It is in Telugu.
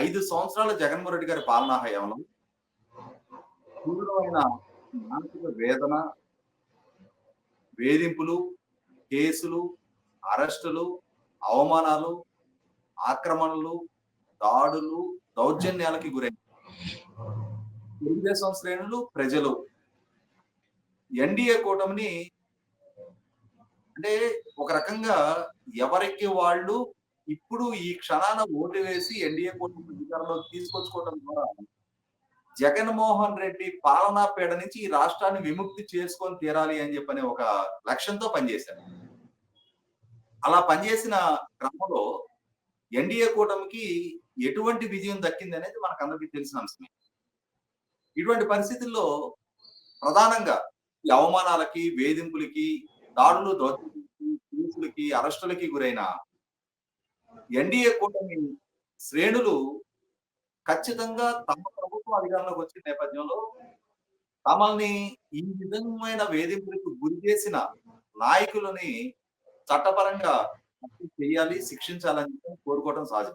ఐదు సంవత్సరాల జగన్మోహన్ రెడ్డి గారి పాలనా హయాంలో తీవ్రమైన మానసిక వేదన వేధింపులు కేసులు అరెస్టులు అవమానాలు ఆక్రమణలు దాడులు దౌర్జన్యాలకి గురైంది తెలుగుదేశం శ్రేణులు ప్రజలు ఎన్డీఏ కూటమిని అంటే ఒక రకంగా ఎవరికి వాళ్ళు ఇప్పుడు ఈ క్షణాన ఓటు వేసి ఎన్డీఏ కూటమి అధికారంలో తీసుకొచ్చుకోవడం ద్వారా జగన్మోహన్ రెడ్డి పాలనా పీడ నుంచి ఈ రాష్ట్రాన్ని విముక్తి చేసుకొని తీరాలి అని చెప్పని ఒక లక్ష్యంతో పనిచేశారు. అలా పనిచేసిన క్రమంలో ఎన్డీఏ కూటమికి ఎటువంటి విజయం దక్కింది అనేది మనకు అందరికీ తెలిసిన అంశమే. ఇటువంటి పరిస్థితుల్లో ప్రధానంగా ఈ అవమానాలకి వేధింపులకి దాడులు దోచులకి అరెస్టులకి గురైన ఎన్డీఏ కూటమి శ్రేణులు ఖచ్చితంగా తమ ప్రభుత్వం అధికారంలోకి వచ్చిన నేపథ్యంలో తమల్ని ఈ విధమైన వేధింపులకు గురి చేసిన నాయకులని చట్టపరంగా చేయాలి శిక్షించాలని కోరుకోవడం సహజం.